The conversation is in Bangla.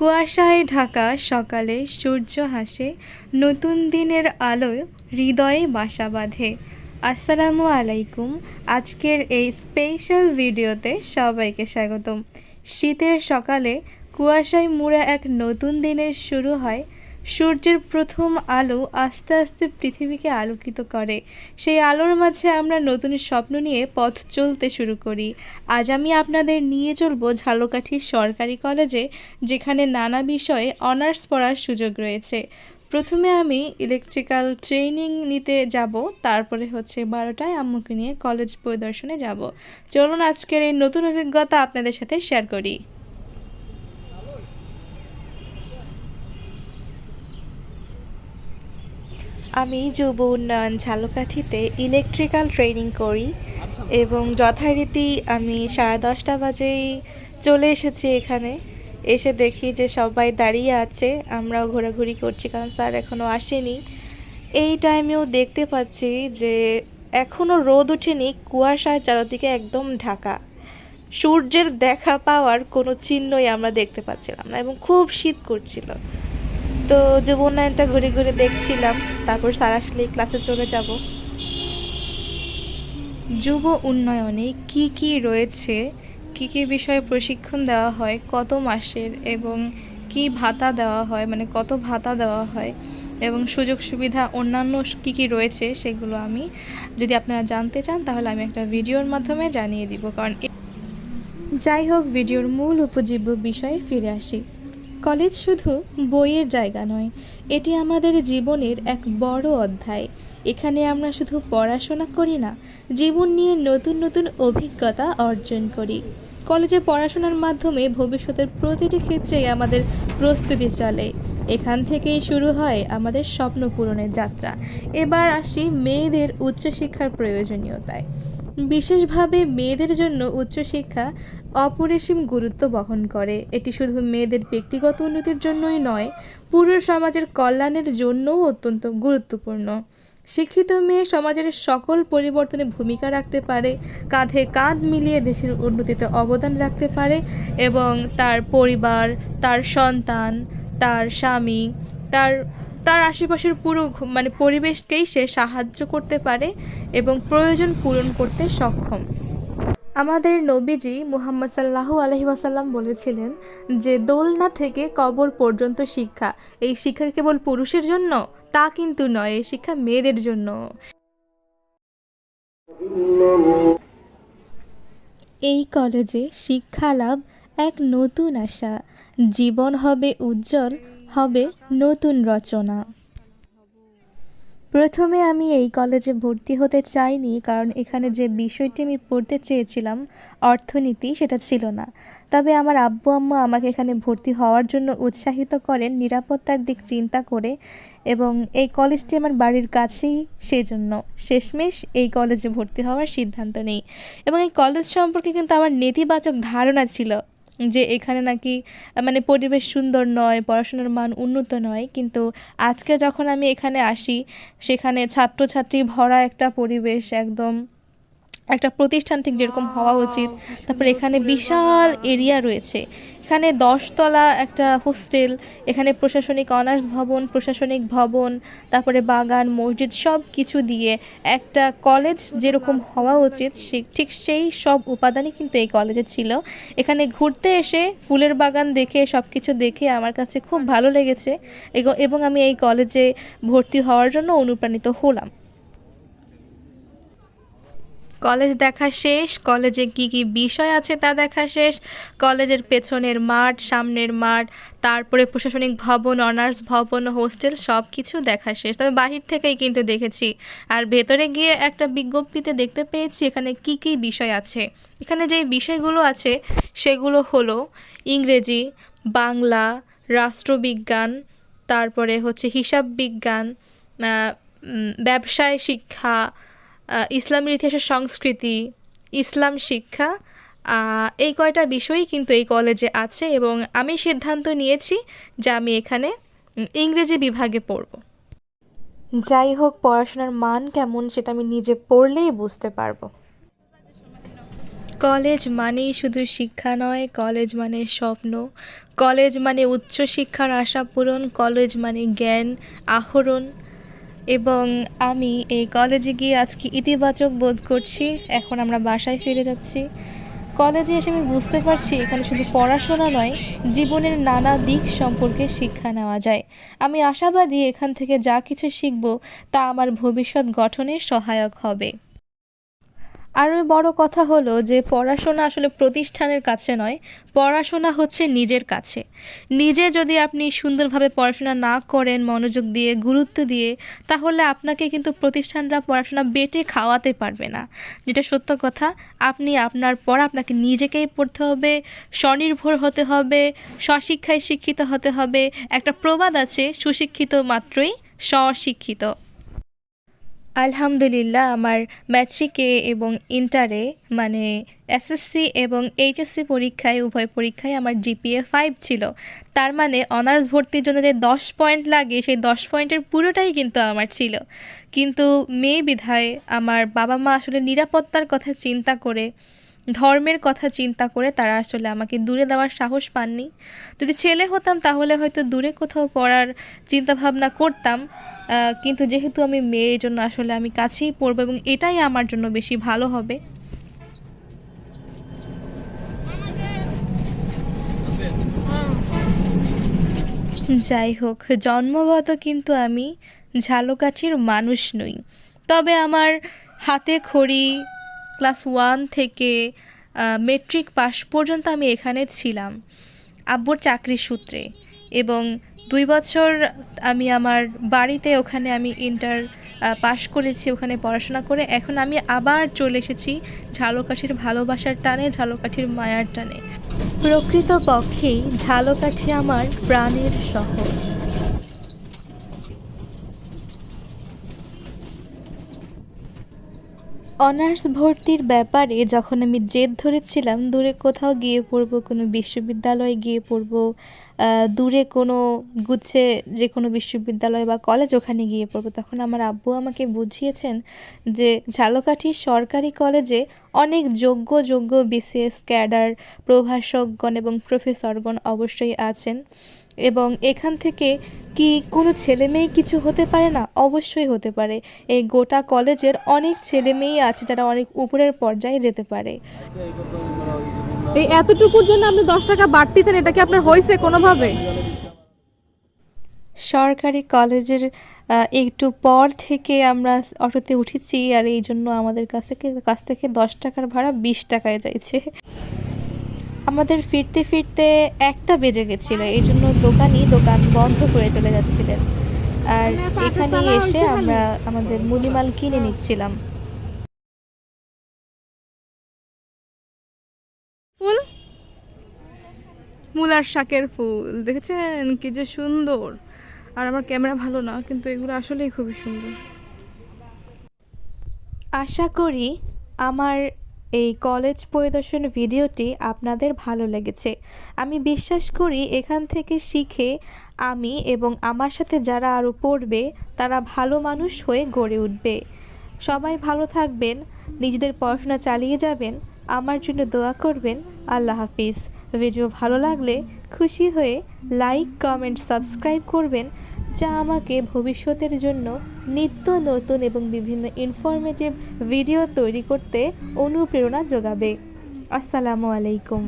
কুয়াশায় ঢাকা সকালে সূর্য হাসে, নতুন দিনের আলোয় হৃদয়ে বাসা বাঁধে। আসসালামু আলাইকুম। আজকের এই স্পেশাল ভিডিওতে সবাইকে স্বাগতম। শীতের সকালে কুয়াশায় মুড়া এক নতুন দিনের শুরু হয় সূর্যের প্রথম আলো আস্তে আস্তে পৃথিবীকে আলোকিত করে। সেই আলোর মাঝে আমরা নতুন স্বপ্ন নিয়ে পথ চলতে শুরু করি। আজ আমি আপনাদের নিয়ে চলবো ঝালকাঠি সরকারি কলেজে, যেখানে নানা বিষয়ে অনার্স পড়ার সুযোগ রয়েছে। প্রথমে আমি ইলেকট্রিক্যাল ট্রেনিং নিতে যাব, তারপরে হচ্ছে বারোটায় আম্মুকে নিয়ে কলেজ পরিদর্শনে যাব। চলুন আজকের এই নতুন অভিজ্ঞতা আপনাদের সাথে শেয়ার করি। আমি যুব উন্নয়ন ঝালকাঠিতে ইলেকট্রিক্যাল ট্রেনিং করি এবং যথারীতি আমি সাড়ে দশটা বাজেই চলে এসেছি এখানে। এসে দেখি যে সবাই দাঁড়িয়ে আছে, আমরাও ঘোরাঘুরি করছি কারণ স্যার এখনও আসেনি। এই টাইমেও দেখতে পাচ্ছি যে এখনও রোদ ওঠেনি কুয়াশায় চারদিকে একদম ঢাকা। সূর্যের দেখা পাওয়ার কোনো চিহ্নই আমরা দেখতে পাচ্ছিলাম না এবং খুব শীত করছিল। তো যুব উন্নয়নটা ঘুরে ঘুরে দেখছিলাম। তারপর স্যার আসলে ক্লাসে চলে যাব। যুব উন্নয়নে কি কি রয়েছে? কি কি বিষয়ে প্রশিক্ষণ দেওয়া হয়? কত মাসের? এবং কি ভাতা দেওয়া হয়? মানে কত ভাতা দেওয়া হয়? এবং সুযোগ সুবিধা অন্যান্য কি কি রয়েছে সেগুলো আমি যদি আপনারা জানতে চান, তাহলে আমি একটা ভিডিওর মাধ্যমে জানিয়ে দিব। কারণ যাই হোক, ভিডিওর মূল উপজীব্য বিষয়ে ফিরে আসি। কলেজ শুধু বইয়ের জায়গা নয়, এটি আমাদের জীবনের এক বড় অধ্যায়। এখানে আমরা শুধু পড়াশোনা করি না, জীবন নিয়ে নতুন নতুন অভিজ্ঞতা অর্জন করি। কলেজে পড়াশোনার মাধ্যমে ভবিষ্যতের প্রতিটি ক্ষেত্রেই আমাদের প্রস্তুতি চলে। এখান থেকেই শুরু হয় আমাদের স্বপ্ন পূরণের যাত্রা। এবার আসি মেয়েদের উচ্চশিক্ষার প্রয়োজনীয়তায়। বিশেষভাবে মেয়েদের জন্য উচ্চশিক্ষা অপরিসীম গুরুত্ব বহন করে। এটি শুধু মেয়েদের ব্যক্তিগত উন্নতির জন্যই নয়, পুরো সমাজের কল্যাণের জন্যও অত্যন্ত গুরুত্বপূর্ণ। শিক্ষিত মেয়ে সমাজের সকল পরিবর্তনে ভূমিকা রাখতে পারে, কাঁধে কাঁধ মিলিয়ে দেশের উন্নতিতে অবদান রাখতে পারে এবং তার পরিবার, তার সন্তান, তার স্বামী, তার তার আশেপাশের পুরো মানে পরিবেশকেই সে সাহায্য করতে পারে এবং প্রয়োজন পূরণ করতে সক্ষম। আমাদের নবীজি মুহাম্মদ সাল্লাহু আলহি ওয়াসাল্লাম বলেছিলেন যে, দোলনা থেকে কবর পর্যন্ত শিক্ষা। এই শিক্ষা কেবল পুরুষের জন্য? তা কিন্তু নয়, এই শিক্ষা মেয়েদের জন্য। এই কলেজে শিক্ষা লাভ এক নতুন আশা। জীবন হবে উজ্জ্বল হবে নতুন রচনা। প্রথমে আমি এই কলেজে ভর্তি হতে চাইনি কারণ এখানে যে বিষয়টি আমি পড়তে চেয়েছিলাম, অর্থনীতি, সেটা ছিল না। তবে আমার আব্বু, আম্মা আমাকে এখানে ভর্তি হওয়ার জন্য উৎসাহিত করেন নিরাপত্তার দিক চিন্তা করে এবং এই কলেজটি আমার বাড়ির কাছেই সেজন্য। শেষমেশ এই কলেজে ভর্তি হওয়ার সিদ্ধান্ত নেই। এবং এই কলেজ সম্পর্কে কিন্তু আমার নেতিবাচক ধারণা ছিল। যে এখানে নাকি মানে পরিবেশ সুন্দর নয়, পড়াশোনার মান উন্নত নয়, কিন্তু আজকে যখন আমি এখানে আসি, সেখানে ছাত্রছাত্রী ভরা একটা পরিবেশ একদম একটা প্রতিষ্ঠান ঠিক যেরকম হওয়া উচিত। তারপরে এখানে বিশাল এরিয়া রয়েছে। এখানে দশতলা একটা হোস্টেল, এখানে প্রশাসনিক অনার্স ভবন, প্রশাসনিক ভবন, তারপরে বাগান, মসজিদ সব কিছু দিয়ে একটা কলেজ যেরকম হওয়া উচিত, সে ঠিক সেই সব উপাদানই কিন্তু এই কলেজে ছিল। এখানে ঘুরতে এসে ফুলের বাগান দেখে সব কিছু দেখে আমার কাছে খুব ভালো লেগেছে। এবং আমি এই কলেজে ভর্তি হওয়ার জন্য অনুপ্রাণিত হলাম। কলেজ দেখা শেষ, কলেজে কি কি বিষয় আছে তা দেখা শেষ, কলেজের পেছনের মাঠ, সামনের মাঠ, তারপরে প্রশাসনিক ভবন, অনার্স ভবন, হোস্টেল সব কিছু দেখা শেষ। তবে বাহির থেকেই কিন্তু দেখেছি। আর ভেতরে গিয়ে একটা বিজ্ঞপ্তিতে দেখতে পেয়েছি, এখানে কি কি বিষয় আছে। এখানে যে বিষয়গুলো আছে, সেগুলো হলো ইংরেজি, বাংলা, রাষ্ট্রবিজ্ঞান, তারপরে হচ্ছে হিসাব বিজ্ঞান ব্যবসায় শিক্ষা ইসলামের ইতিহাসের সংস্কৃতি, ইসলাম শিক্ষা এই কয়টা বিষয়ই কিন্তু এই কলেজে আছে এবং আমি সিদ্ধান্ত নিয়েছি যে আমি এখানে ইংরেজি বিভাগে পড়ব। যাই হোক, পড়াশোনার মান কেমন সেটা আমি নিজে পড়লেই বুঝতে পারব। কলেজ মানেই শুধু শিক্ষা নয় কলেজ মানে স্বপ্ন। কলেজ মানে উচ্চশিক্ষার আশা পূরণ কলেজ মানে জ্ঞান আহরণ। এবং আমি এই কলেজে গিয়ে আজকে ইতিবাচক বোধ করছি। এখন আমরা বাসায় ফিরে যাচ্ছি। কলেজে এসে আমি বুঝতে পারছি এখানে শুধু পড়াশোনা নয়, জীবনের নানা দিক সম্পর্কে শিক্ষা নেওয়া যায়। আমি আশাবাদী এখান থেকে যা কিছু শিখব তা আমার ভবিষ্যৎ গঠনে সহায়ক হবে। আরও বড় কথা হলো যে পড়াশোনা আসলে প্রতিষ্ঠানের কাছে নয়, পড়াশোনা হচ্ছে নিজের কাছে। নিজে যদি আপনি সুন্দরভাবে পড়াশোনা না করেন, মনোযোগ দিয়ে, গুরুত্ব দিয়ে, তাহলে আপনাকে কিন্তু প্রতিষ্ঠানরা পড়াশোনা বেটে খাওয়াতে পারবে না। যেটা সত্য কথা, আপনি আপনার পড়া আপনাকে নিজেকেই পড়তে হবে, স্বনির্ভর হতে হবে, স্বশিক্ষায় শিক্ষিত হতে হবে। একটা প্রবাদ আছে, সুশিক্ষিত মাত্রই স্বশিক্ষিত। আলহামদুলিল্লাহ, আমার ম্যাট্রিকে এবং ইন্টারে মানে এসএসসি এবং এইচএসসি পরীক্ষায়, উভয় পরীক্ষায় আমার জিপিএ ফাইভ ছিল। তার মানে অনার্স ভর্তির জন্য যে দশ পয়েন্ট লাগে, সেই দশ পয়েন্টের পুরোটাই কিন্তু আমার ছিল। কিন্তু মেয়ে বিধায় আমার বাবা মা আসলে নিরাপত্তার কথা চিন্তা করে ধর্মের কথা চিন্তা করে তারা আসলে আমাকে দূরে দেওয়ার সাহস পাননি। যদি ছেলে হতাম তাহলে হয়তো দূরে কোথাও পড়ার চিন্তাভাবনা করতাম কিন্তু যেহেতু আমি মেয়ের জন্য আসলে আমি কাছেই পড়ব এবং এটাই আমার জন্য বেশি ভালো হবে। যাই হোক, জন্মগত কিন্তু আমি ঝালকাঠির মানুষ নই। তবে আমার হাতে খড়ি ক্লাস ওয়ান থেকে মেট্রিক পাস পর্যন্ত আমি এখানে ছিলাম, আব্বুর চাকরির সূত্রে। এবং দুই বছর আমি আমার বাড়িতে ওখানে আমি ইন্টার পাশ করেছি, ওখানে পড়াশোনা করে। এখন আমি আবার চলে এসেছি ঝালকাঠির ভালোবাসার টানে, ঝালকাঠির মায়ার টানে। প্রকৃতপক্ষেই ঝালকাঠি আমার প্রাণের শহর। অনার্স ভর্তির ব্যাপারে যখন আমি জেদ ধরেছিলাম, দূরে কোথাও গিয়ে পড়ব, কোনো বিশ্ববিদ্যালয়ে গিয়ে পড়ব দূরে কোনো গুচ্ছে যে কোনো বিশ্ববিদ্যালয় বা কলেজ ওখানে গিয়ে পড়ব, তখন আমার আব্বু আমাকে বুঝিয়েছেন যে ঝালকাঠির সরকারি কলেজে অনেক যোগ্য যোগ্য বিসিএস ক্যাডার, প্রভাষকগণ এবং প্রফেসরগণ অবশ্যই আছেন। এবং এখান থেকে কি কোনো ছেলে মেয়ে কিছু হতে পারে না? অবশ্যই হতে পারে। এই গোটা কলেজের অনেক ছেলে মেয়েই আছে যারা অনেক উপরের পর্যায়ে যেতে পারে। এই এতটুকুর জন্য আপনি দশ টাকা বাড়তি চান এটা কি আপনার হয়েছে কোনোভাবে? সরকারি কলেজের একটু পর থেকে আমরা অটোতে উঠেছি আর এই জন্য আমাদের কাছ কাছ থেকে দশ টাকার ভাড়া বিশ টাকায় যাইছে। আমাদের ফিরতে ফিরতে একটা বেজে গেছিল এই জন্য দোকানই দোকান বন্ধ করে চলে যাচ্ছিলেন। আর এখানে এসে আমরা আমাদের মুদিমাল কিনে নিচ্ছিলাম। ফুল? মূলার শাকের ফুল। দেখেছেন? কি যে সুন্দর। আর আমার ক্যামেরা ভালো না কিন্তু এগুলো আসলেই খুবই সুন্দর। আশা করি আমার এই কলেজ পরিদর্শন ভিডিওটি আপনাদের ভালো লেগেছে। আমি বিশ্বাস করি এখান থেকে শিখে আমি এবং আমার সাথে যারা আরও পড়বে, তারা ভালো মানুষ হয়ে গড়ে উঠবে। সবাই ভালো থাকবেন, নিজেদের পড়াশোনা চালিয়ে যাবেন, আমার জন্য দোয়া করবেন। আল্লাহ হাফিজ। ভিডিও ভালো লাগলে খুশি হয়ে লাইক, কমেন্ট, সাবস্ক্রাইব করবেন। যা আমাকে ভবিষ্যতের জন্য নিত্য নতুন এবং বিভিন্ন ইনফরমেটিভ ভিডিও তৈরি করতে অনুপ্রেরণা যোগাবে। আসসালামু আলাইকুম।